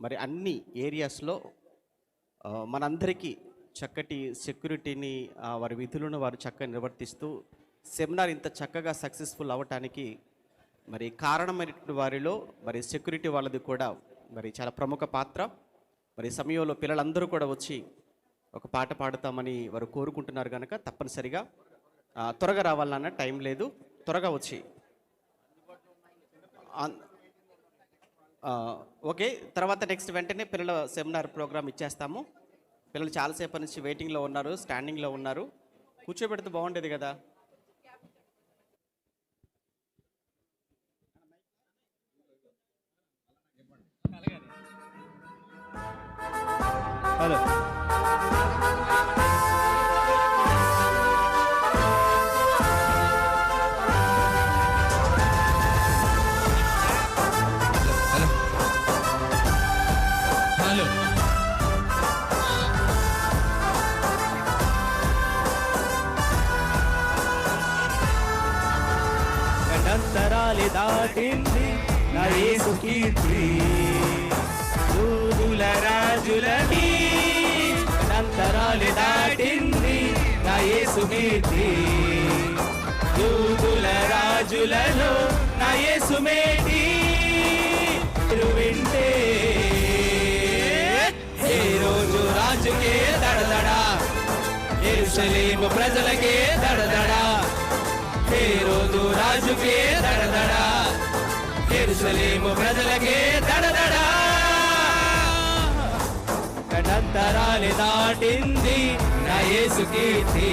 మరి అన్ని ఏరియాస్లో మనందరికీ చక్కటి సెక్యూరిటీని వారి విధులను వారు చక్కగా నిర్వర్తిస్తూ సెమినార్ ఇంత చక్కగా సక్సెస్ఫుల్ అవ్వటానికి మరి కారణమైనటువంటి వారిలో మరి సెక్యూరిటీ వాళ్ళది కూడా మరి చాలా ప్రముఖ పాత్ర. మరి సమయంలో పిల్లలందరూ కూడా వచ్చి ఒక పాట పాడుతామని వారు కోరుకుంటున్నారు కనుక తప్పనిసరిగా. త్వరగా రావాలన్న టైం లేదు. త్వరగా వచ్చి. ఓకే తర్వాత నెక్స్ట్ వెంటనే పిల్లల సెమినార్ ప్రోగ్రామ్ ఇచ్చేస్తాము. పిల్లలు చాలాసేపు నుంచి వెయిటింగ్లో ఉన్నారు స్టాండింగ్లో ఉన్నారు. కూర్చోబెడితే బాగుండేది కదా. హలో హలో దాటింది నా యేసు కీర్తి దూదుల రాజులకి గండంతరాలి దాటింది నా యేసు కీర్తి దూదుల రాజులలో నా యేసు మేటి వింటే ఏ రోజు రాజుకే దడదడా ఎరుసలేము ప్రజలకే దడదడా. ఏ రోజు రాజుకే దడదడా. ఎరుసలేము ప్రజలకే దడదడా. గడంతరాలి దాటింది నా యేసు కీర్తి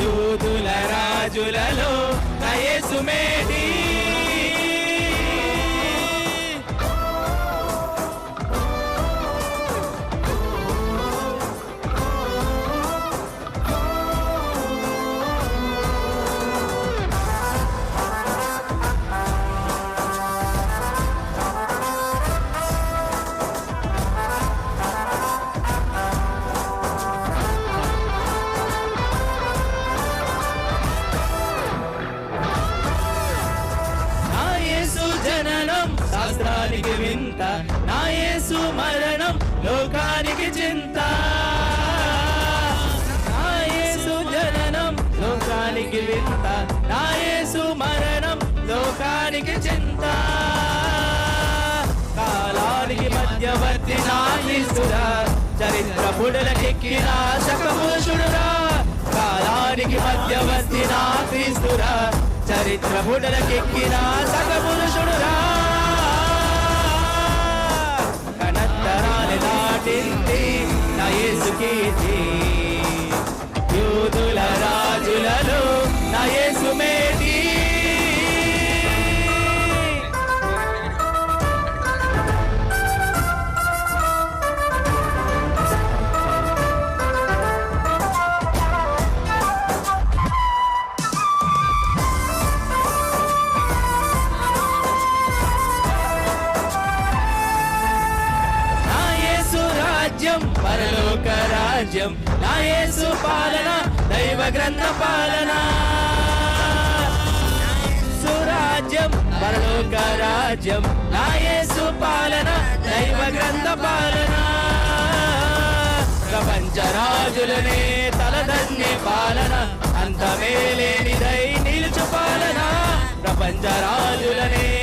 యూదుల రాజులలో నా యేసు మేటీ శాస్త్రానికి వింత. నా యేసు మరణం లోకానికి చింత. నా యేసు జననం లోకానికి వింత. నా యేసు మరణం లోకానికి చింత. కాలానికి మధ్యవర్తి నా యేసురా చరిత్ర పుడలకెక్కిన శకపురుషుడురా కాలానికి మధ్యవర్తి నా క్రీస్తురా చరిత్ర పుడలకెక్కిన శకపురుషుడురా రాజ్యం పరలోక రాజ్యం. నా యేసు పాలన దైవ గ్రంథ పాలన. సురాజ్యం పరలోక రాజ్యం. నా యేసు పాలన దైవ గ్రంథ పాలన. ప్రపంచ రాజులనే తలదన్నే పాలన. అంతమేలేనిదై నిలుచు పాలన. ప్రపంచ రాజులనే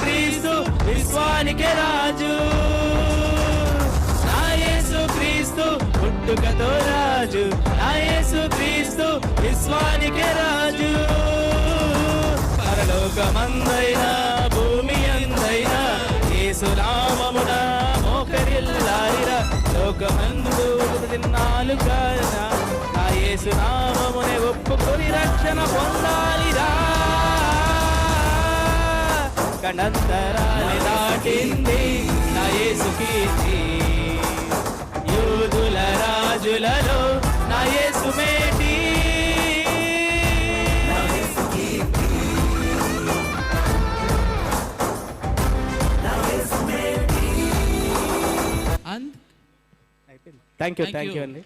క్రీస్తు విశ్వానికి రాజు. నాయసు క్రీస్తు పుట్టుకతో రాజు. నాయసు క్రీస్తు విశ్వానికి రాజు. పరలోకమందైనా భూమి అందైనా ఏసునామమున మోకరిల్లారిరా లోకమందు తిన్నాలు కారణ నా రామమునే ఒప్పుకొని రక్షణ పొందాలి కణంతరాలి దాటింది నా యేసు కీర్తి యూదుల రాజులలో నా యేసు మేటి. Thank you thank you. అండి.